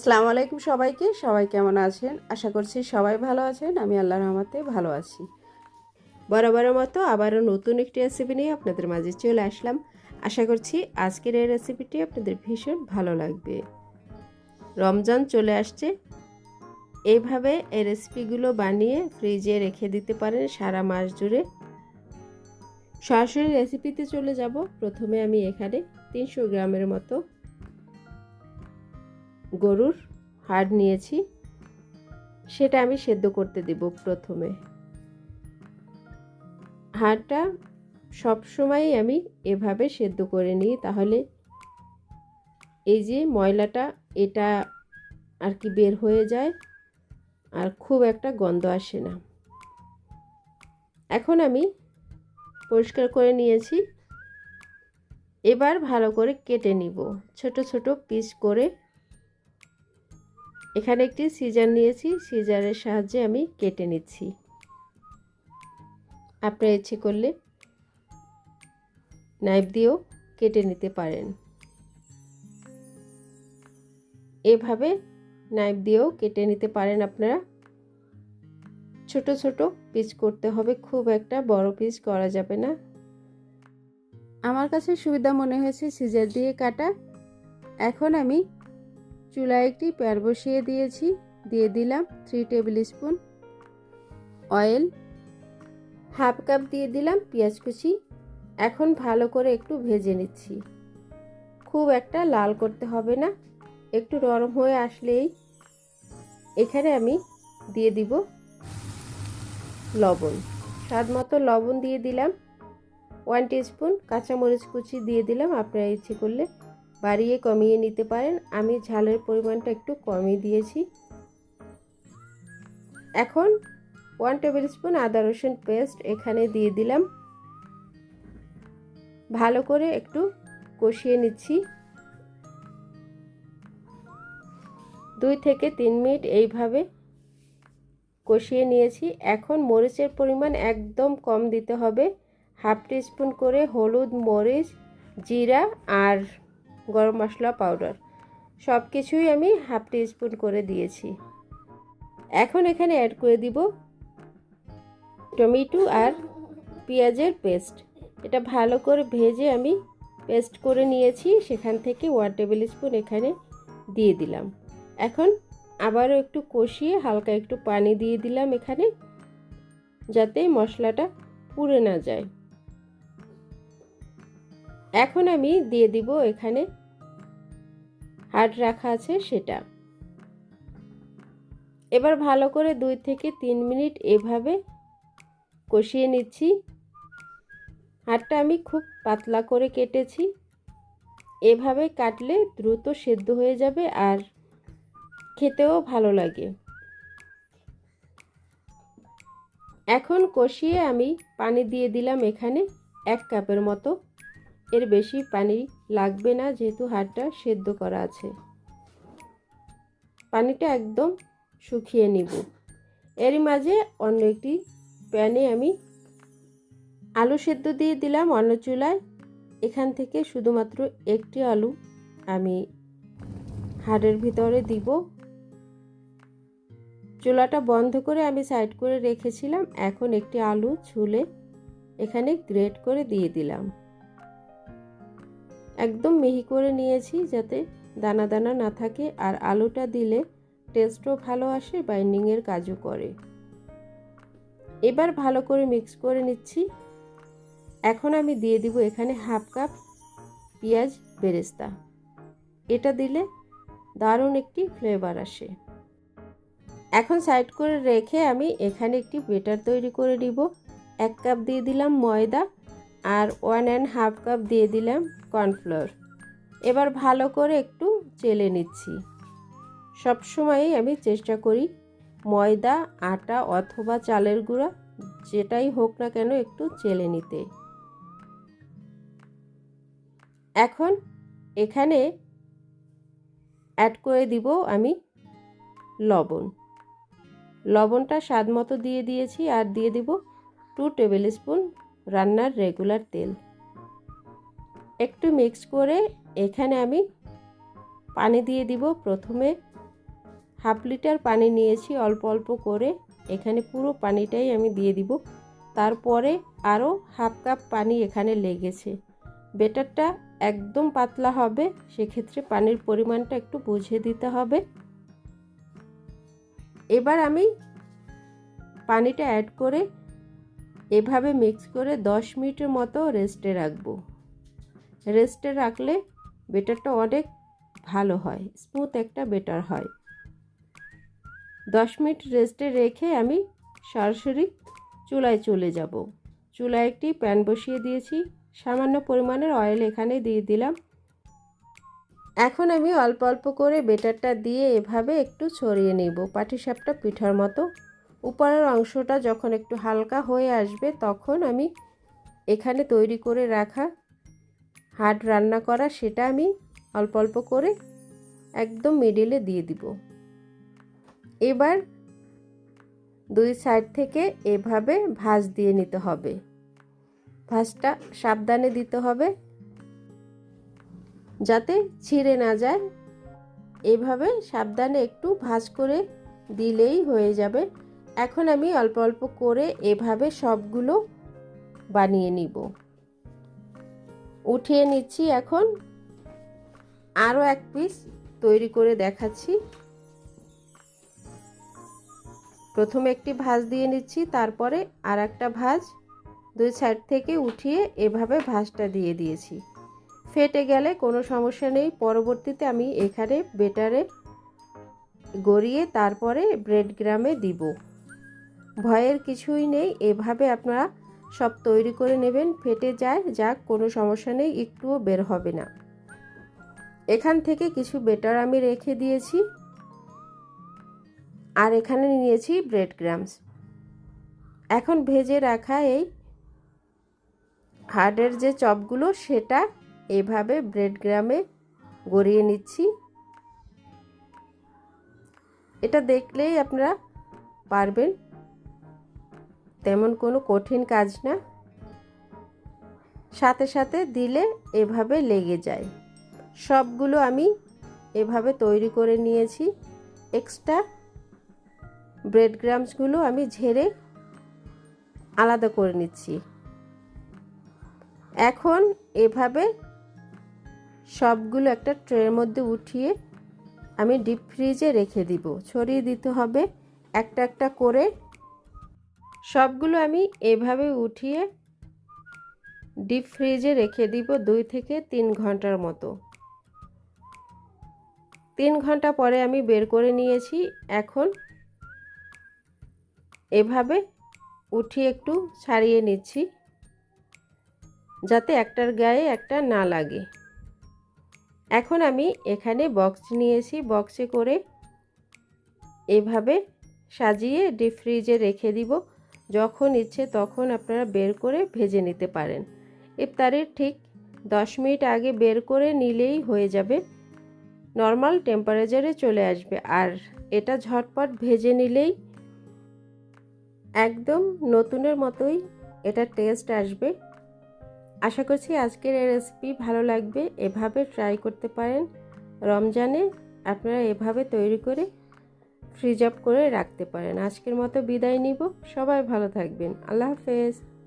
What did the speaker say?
আসসালামু আলাইকুম সবাইকে। সবাই কেমন আছেন? আশা করছি সবাই ভালো আছেন। আমি আল্লাহর রহমতে ভালো আছি। বরাবরের মতো আবারও নতুন একটি রেসিপি নিয়ে আপনাদের মাঝে চলে আসলাম। আশা করছি আজকের এই রেসিপিটি আপনাদের ভীষণ ভালো লাগবে। রমজান চলে আসছে। এইভাবে এই রেসিপিগুলো বানিয়ে ফ্রিজে রেখে দিতে পারেন সারা মাস জুড়ে। সরাসরি রেসিপিতে চলে যাব। প্রথমে আমি এখানে তিনশো গ্রামের মতো গরুর হাড় নিয়েছি, সেটা আমি সেদ্ধ করতে দেব প্রথমে। হাড়টা সবসময় আমি এভাবে সেদ্ধ করে নিই, তাহলে এই যে ময়লাটা, এটা আর কি বের হয়ে যায় আর খুব একটা গন্ধ আসে না। এখন আমি পরিষ্কার করে নিয়েছি, এবার ভালো করে কেটে নিব। ছোট ছোট পিস করে এখানে একটি সিজার নিয়েছি সিজারের সাহায্যে আমি কেটে নিচ্ছি। আপনার ইচ্ছে করলে নাইফ দিয়েও কেটে নিতে পারেন। এভাবে নাইফ দিয়েও কেটে নিতে পারেন আপনারা। ছোট ছোট পিস করতে হবে, খুব একটা বড় পিস করা যাবে না। আমার কাছে সুবিধা মনে হয়েছে সিজার দিয়ে কাটা। এখন আমি চুলায় একটি প্যার বসিয়ে দিয়েছি। দিয়ে দিলাম three tablespoon oil half cup দিয়ে দিলাম পেঁয়াজ কুচি। এখন ভালো করে একটু ভেজে নিচ্ছি। খুব একটা লাল করতে হবে না, একটু নরম হয়ে আসলেই এখানে আমি দিয়ে দিব লবণ। স্বাদ মতো লবণ দিয়ে দিলাম। ওয়ান টি স্পুন কাঁচামরিচ কুচি দিয়ে দিলাম, আপনারা ইচ্ছে করলে বাড়িয়ে কমিয়ে নিতে পারেন। আমি ঝালের পরিমাণটা একটু কমিয়ে দিয়েছি। এখন ওয়ান টেবিল স্পুন আদা রসুন পেস্ট এখানে দিয়ে দিলাম। ভালো করে একটু কষিয়ে নিচ্ছি। দুই থেকে তিন মিনিট এইভাবে কষিয়ে নিয়েছি। এখন মরিচের পরিমাণ একদম কম দিতে হবে। হাফ টি স্পুন করে হলুদ মরিচ, জিরা আর গরম মশলা পাউডার সব কিছুই আমি হাফ স্পুন করে দিয়েছি। এখন এখানে অ্যাড করে দিব টমেটো আর পেঁয়াজের পেস্ট এটা ভালো করে ভেজে আমি পেস্ট করে নিয়েছি, সেখান থেকে ওয়ান টেবিল স্পুন এখানে দিয়ে দিলাম। এখন আবারও একটু কষিয়ে হালকা একটু পানি দিয়ে দিলাম এখানে, যাতে মশলাটা পুড়ে না যায়। এখন আমি দিয়ে দিব এখানে হাট রাখা আছে সেটা। এবার ভালো করে দুই থেকে তিন মিনিট এভাবে কষিয়ে নিচ্ছি। হাটটা আমি খুব পাতলা করে কেটেছি। এভাবে কাটলে দ্রুত সেদ্ধ হয়ে যাবে আর খেতেও ভালো লাগে। এখন কষিয়ে আমি পানি দিয়ে দিলাম এখানে এক কাপের মতো। এর বেশি পানি লাগবে না যেহেতু হাড়টা সেদ্ধ করা আছে। পানিটা একদম শুকিয়ে নিব। এর মাঝে অন্য একটি প্যানে আমি আলু সেদ্ধ দিয়ে দিলাম অন্য চুলায়। এখান থেকে শুধুমাত্র একটি আলু আমি হাড়ের ভিতরে দিব। চুলাটা বন্ধ করে আমি সাইড করে রেখেছিলাম। এখন একটি আলু ছুলে এখানে গ্রেট করে দিয়ে দিলাম। একদম মিহি করে নিয়েছি যাতে দানা দানা না থাকে আর আলুটা দিলে টেস্টও ভালো আসে বাইন্ডিংয়ের কাজও করে। এবার ভালো করে মিক্স করে নিচ্ছি। এখন আমি দিয়ে দিব এখানে হাফ কাপ পেঁয়াজ বেরেস্তা। এটা দিলে দারুণ একটি ফ্লেভার আসে। এখন সাইড করে রেখে আমি এখানে একটি বেটার তৈরি করে নিব। এক কাপ দিয়ে দিলাম ময়দা। আর ওয়ান অ্যান্ড হাফ কাপ দিয়ে দিলাম কর্নফ্লোর এবার ভালো করে একটু চেলে নিচ্ছি। সবসময়ই আমি চেষ্টা করি ময়দা, আটা অথবা চালের গুঁড়া, যেটাই হোক না কেন একটু চেলে নিতে। এখন এখানে অ্যাড করে দিব আমি লবণ। লবণটা স্বাদ মতো দিয়ে দিয়েছি, আর দিয়ে দিব টু টেবিল স্পুন রান্নার রেগুলার তেল। একটু মিক্স করে এখানে আমি পানি দিয়ে দিব। প্রথমে হাফ লিটার পানি নিয়েছি, অল্প অল্প করে। এখানে পুরো পানিটাই আমি দিয়ে দিব। তারপরে আরও হাফ কাপ পানি এখানে লেগেছে। বেটারটা একদম পাতলা হবে, সেক্ষেত্রে পানির পরিমাণটা একটু বুঝে দিতে হবে। এবার আমি পানিটা অ্যাড করে এভাবে মিক্স করে 10 মিনিটের মতো রেস্টে রাখব। রেস্টে রাখলে বেটারটা অনেক ভালো হয়, স্মুথ একটা বেটার হয়। 10 মিনিট রেস্টে রেখে আমি সরাসরি চুলায় চলে যাব। চুলায় একটি প্যান বসিয়ে দিয়েছি, সামান্য পরিমাণের অয়েল এখানে দিয়ে দিলাম। এখন আমি অল্প অল্প করে বেটারটা দিয়ে এভাবে একটু ছড়িয়ে নেব, পাটিসাপটা পিঠার মতো। উপরের অংশটা যখন একটু হালকা হয়ে আসবে, তখন আমি এখানে তৈরি করে রাখা হাট রান্না করা, সেটা আমি অল্প অল্প করে একদম মিডিলে দিয়ে দিব। এবার দুই সাইড থেকে এভাবে ভাঁজ দিয়ে নিতে হবে। ভাঁজটা সাবধানে দিতে হবে যাতে ছিঁড়ে না যায়। এভাবে সাবধানে একটু ভাঁজ করে দিলেই হয়ে যাবে। এখন আমি অল্প অল্প করে এভাবে সবগুলো বানিয়ে নিব। উঠিয়ে নিচ্ছি এখন। আরও এক পিস তৈরি করে দেখাচ্ছি। প্রথমে একটি ভাঁজ দিয়ে নিচ্ছি, তারপরে আর একটা ভাঁজ দুই সাইড থেকে উঠিয়ে এভাবে ভাঁজটা দিয়ে দিয়েছি। ফেটে গেলে কোনো সমস্যা নেই। পরবর্তীতে আমি এখানে বেটারে গড়িয়ে তারপরে ব্রেড গ্রামে দিব। ভয়ের কিছুই নেই, এভাবে আপনারা সব তৈরি করে নেবেন, ফেটে যায়, যাক, কোনো সমস্যা নেই, একটুও বের হবে না। এখান থেকে কিছু বেটার আমি রেখে দিয়েছি। আর এখানে নিয়েছি ব্রেড গ্রামস এখন ভেজে রাখা এই হার্ডের যে চপগুলো, সেটা এভাবে ব্রেড গ্রামে গড়িয়ে নিচ্ছি। এটা দেখলেই আপনারা পারবেন। তেমন কোনো কঠিন কাজ না। সাথে সাথে দিলে এভাবে লেগে যায়। সবগুলো আমি এভাবে তৈরি করে নিয়েছি। এক্সট্রা ব্রেড গ্রামসগুলো আমি ঝেড়ে আলাদা করে নিচ্ছি। এখন এভাবে সবগুলো একটা ট্রের মধ্যে উঠিয়ে আমি ডিপ ফ্রিজে রেখে দিব। ছড়িয়ে দিতে হবে। একটা একটা করে সবগুলো আমি এভাবে উঠিয়ে ডিপ ফ্রিজে রেখে দিব দুই থেকে তিন ঘণ্টার মতো। তিন ঘণ্টা পরে আমি বের করে নিয়েছি। এখন এভাবে উঠিয়ে একটু ছাড়িয়ে নিচ্ছি যাতে একটার গায়ে একটা না লাগে। এখন আমি এখানে বক্স নিয়েছি। বক্সে করে এভাবে সাজিয়ে ডিপ ফ্রিজে রেখে দিব। যখন ইচ্ছে তখন আপনারা বের করে ভেজে নিতে পারেন। ইফতারের ঠিক দশ মিনিট আগে বের করে নিলেই হয়ে যাবে। নর্মাল টেম্পারেচারে চলে আসবে আর এটা ঝটপট ভেজে নিলেই একদম নতুনের মতোই এটা টেস্ট আসবে। আশা করছি আজকের এই রেসিপি ভালো লাগবে। এভাবে ট্রাই করতে পারেন। রমজানে আপনারা এভাবে তৈরি করে ফ্রিজ আপ করে রাখতে পারেন। আজকের মতো বিদায় নিব। সবাই ভালো থাকবেন। আল্লাহ হাফেজ।